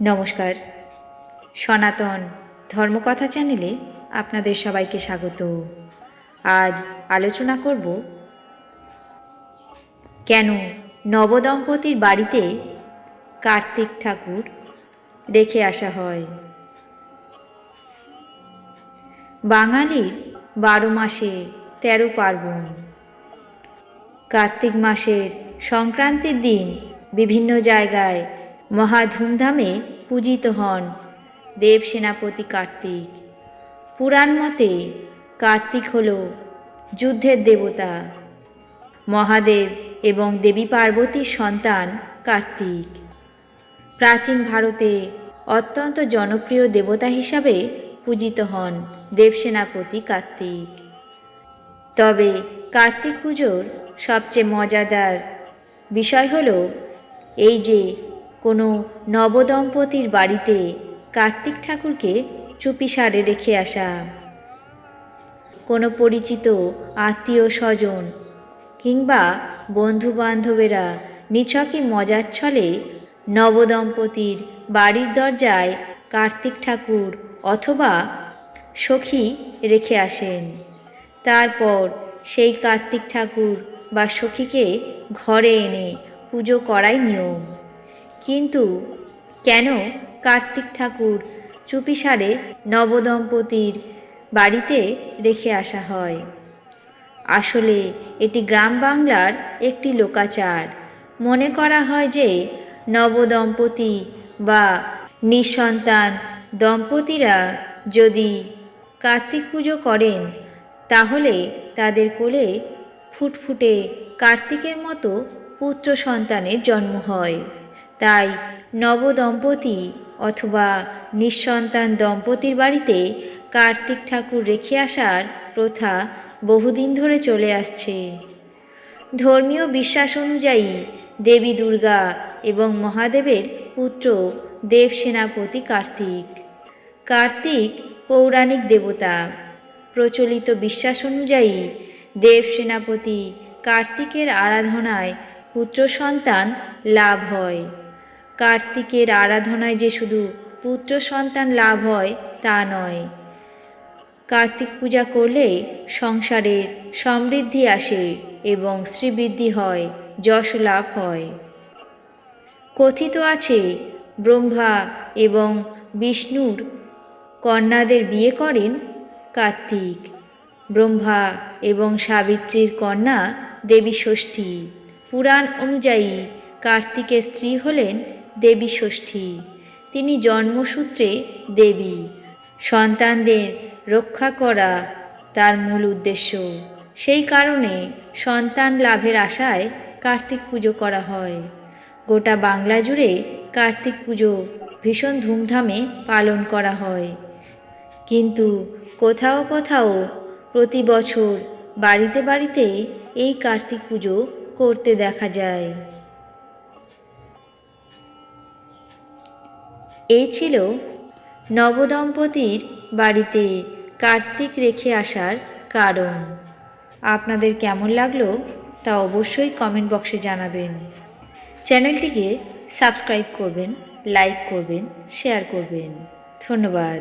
নমস্কার। সনাতন ধর্মকথা চ্যানেলে আপনাদের সবাইকে স্বাগত। আজ আলোচনা করব, কেন নবদম্পতির বাড়িতে কার্তিক ঠাকুর রেখে আসা হয়? বাঙালির বারো মাসে তেরো পার্বণ। কার্তিক মাসের সংক্রান্তির দিন বিভিন্ন জায়গায় মহা ধুমধামে পূজিত হন দেব সেনাপতি কার্তিক। পুরাণ মতে কার্তিক হল যুদ্ধের দেবতা। মহাদেব এবং দেবী পার্বতীর সন্তান কার্তিক। প্রাচীন ভারতে অত্যন্ত জনপ্রিয় দেবতা হিসাবে পূজিত হন দেবসেনাপতি কার্তিক। তবে কার্তিক পুজোর সবচেয়ে মজাদার বিষয় হল এই যে কোনো নবদম্পতির বাড়িতে কার্তিক ঠাকুরকে চুপিসারে রেখে আসা। কোনো পরিচিত আত্মীয় স্বজন কিংবা বন্ধু বান্ধবেরা নিছকই মজার ছলে নবদম্পতির বাড়ির দরজায় কার্তিক ঠাকুর অথবা সখী রেখে আসেন। তারপর সেই কার্তিক ঠাকুর বা সখীকে ঘরে এনে পুজো করাই নিয়ম। কিন্তু কেন কার্তিক ঠাকুর চুপিসারে নবদম্পতির বাড়িতে রেখে আসা হয়? আসলে এটি গ্রাম বাংলার একটি লোকাচার। মনে করা হয় যে নবদম্পতি বা নিঃসন্তান দম্পতিরা যদি কার্তিক পুজো করেন, তাহলে তাদের কোলে ফুটফুটে কার্তিকের মতো পুত্র সন্তানের জন্ম হয়। তাই নবদম্পতি অথবা নিঃসন্তান দম্পতির বাড়িতে কার্তিক ঠাকুর রেখে আসার প্রথা বহুদিন ধরে চলে আসছে। ধর্মীয় বিশ্বাস অনুযায়ী দেবী দুর্গা এবং মহাদেবের পুত্র দেব সেনাপতি কার্তিক। কার্তিক পৌরাণিক দেবতা। প্রচলিত বিশ্বাস অনুযায়ী দেব সেনাপতি কার্তিকের আরাধনায় পুত্র সন্তান লাভ হয়। কার্তিকের আরাধনায় যে শুধু পুত্র সন্তান লাভ হয়, তা নয়। কার্তিক পূজা করলে সংসারের সমৃদ্ধি আসে এবং শ্রীবৃদ্ধি হয়, যশ লাভ হয়। কথিত আছে, ব্রহ্মা এবং বিষ্ণুর কন্যাদের বিয়ে করেন কার্তিক। ব্রহ্মা এবং সাবিত্রীর কন্যা দেবী ষষ্ঠী। পুরাণ অনুযায়ী কার্তিকের স্ত্রী হলেন দেবী ষষ্ঠী। তিনি জন্মসূত্রে দেবী। সন্তানদের রক্ষা করা তার মূল উদ্দেশ্য। সেই কারণে সন্তান লাভের আশায় কার্তিক পুজো করা হয়। গোটা বাংলা জুড়ে কার্তিক পুজো ভীষণ ধুমধামে পালন করা হয়। কিন্তু কোথাও কোথাও প্রতি বছর বাড়িতে বাড়িতে এই কার্তিক পুজো করতে দেখা যায়। এই ছিল নবদম্পতির বাড়িতে কার্তিক রেখে আসার কারণ। আপনাদের কেমন লাগল তা অবশ্যই কমেন্ট বক্সে জানাবেন। চ্যানেলটিকে সাবস্ক্রাইব করবেন লাইক করবেন শেয়ার করবেন। ধন্যবাদ।